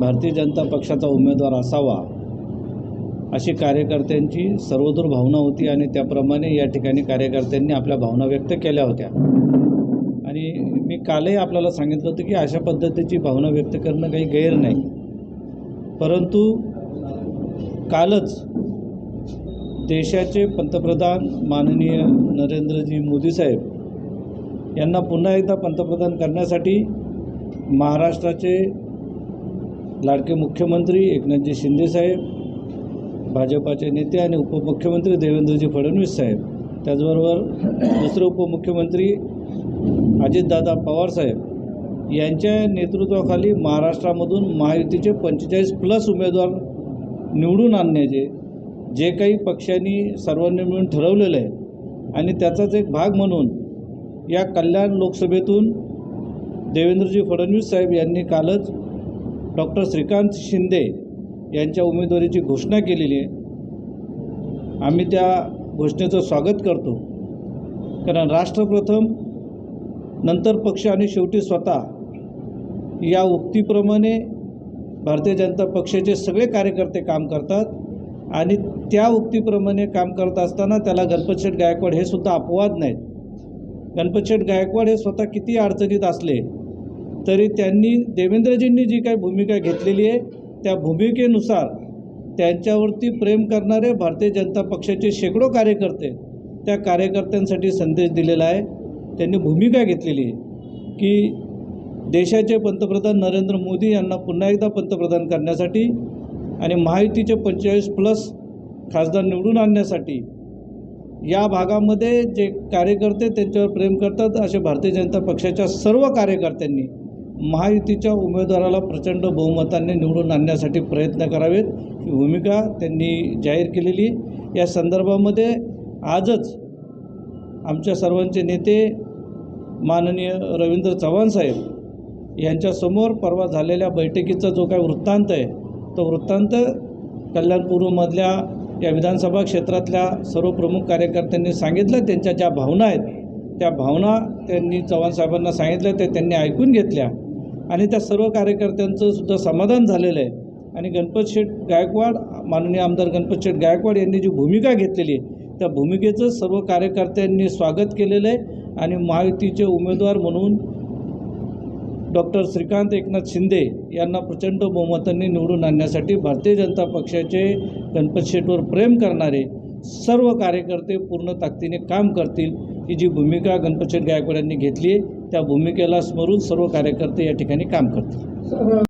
भारतीय जनता पक्षाचा उमेदवार असावा अशी कार्यकर्त्यांची सर्वदूर भावना होती आणि त्याप्रमाणे या ठिकाणी कार्यकर्त्यांनी आपल्या भावना व्यक्त केल्या होत्या. कालही आपल्याला सांगितलं होतं की अशा पद्धतीची भावना व्यक्त करणं काही गैर नाही. परंतु कालच देशाचे पंतप्रधान माननीय नरेंद्रजी मोदी साहेब यांना पुन्हा एकदा पंतप्रधान करण्यासाठी महाराष्ट्राचे लाडके मुख्यमंत्री एकनाथजी शिंदेसाहेब भाजपाचे नेते आणि उपमुख्यमंत्री देवेंद्रजी फडणवीस साहेब त्याचबरोबर दुसरे उपमुख्यमंत्री अजितदादा पवारसाहेब यांच्या नेतृत्वाखाली महाराष्ट्रामधून महायुतीचे पंचेचाळीस प्लस उमेदवार निवडून आणण्याचे जे काही पक्षांनी सर्वांनी मिळून ठरवलेलं आहे आणि त्याचाच एक भाग म्हणून या कल्याण लोकसभेतून देवेंद्रजी फडणवीस साहेब यांनी कालच डॉक्टर श्रीकांत शिंदे यांच्या उमेदवारीची घोषणा केलेली आहे. आम्ही त्या घोषणेचं स्वागत करतो. कारण राष्ट्रप्रथम नंतर पक्ष आणि शेवटी स्वतः या उक्तीप्रमाणे भारतीय जनता पक्षाचे सगळे कार्यकर्ते काम करतात आणि त्या उक्तीप्रमाणे काम करत असताना त्याला गणपतशेठ गायकवाड हे सुद्धा अपवाद नाहीत. गणपतशेठ गायकवाड हे स्वतः किती अडचणीत असले तरी त्यांनी देवेंद्रजींनी जी काही भूमिका घेतलेली आहे त्या भूमिकेनुसार त्यांच्यावरती प्रेम करणारे भारतीय जनता पक्षाचे शेकडो कार्यकर्ते त्या कार्यकर्त्यांसाठी संदेश दिलेला आहे. त्यांनी भूमिका घेतलेली आहे की देशाचे पंतप्रधान नरेंद्र मोदी यांना पुन्हा एकदा पंतप्रधान करण्यासाठी आणि महायुतीचे पंचेचाळीस प्लस खासदार निवडून आणण्यासाठी या भागामध्ये जे कार्यकर्ते त्यांच्यावर प्रेम करतात असे भारतीय जनता पक्षाच्या सर्व कार्यकर्त्यांनी महायुतीच्या उमेदवाराला प्रचंड बहुमताने निवडून आणण्यासाठी प्रयत्न करावेत. ही भूमिका त्यांनी जाहीर केलेली या संदर्भामध्ये आजच आमच्या सर्वांचे नेते माननीय रवींद्र चव्हाण साहेब यांच्यासमोर परवा झालेल्या बैठकीचा जो काही वृत्तांत आहे तो वृत्तांत कल्याणपूर्वमधल्या या विधानसभा क्षेत्रातल्या सर्व प्रमुख कार्यकर्त्यांनी सांगितलं त्यांच्या ज्या भावना आहेत त्या भावना त्यांनी चव्हाण साहेबांना सांगितल्या त्या त्यांनी ऐकून घेतल्या आणि त्या सर्व कार्यकर्त्यांचं सुद्धा समाधान झालेलं आहे. आणि गणपत शेठ गायकवाड माननीय आमदार गणपत शेठ गायकवाड यांनी जी भूमिका घेतलेली आहे त्या भूमिकेचं सर्व कार्यकर्त्यांनी स्वागत केलेलं आहे. आणि महायुतीचे उमेदवार म्हणून डॉक्टर श्रीकांत एकनाथ शिंदे यांना प्रचंड बहुमतांनी निवडून आणण्यासाठी भारतीय जनता पक्षाचे गणपत शेटवर प्रेम करणारे सर्व कार्यकर्ते पूर्ण ताकदीने काम करतील ही जी भूमिका गणपत शेठ गायकवाड यांनी घेतली आहे त्या भूमिकेला स्मरून सर्व कार्यकर्ते या ठिकाणी काम करतील.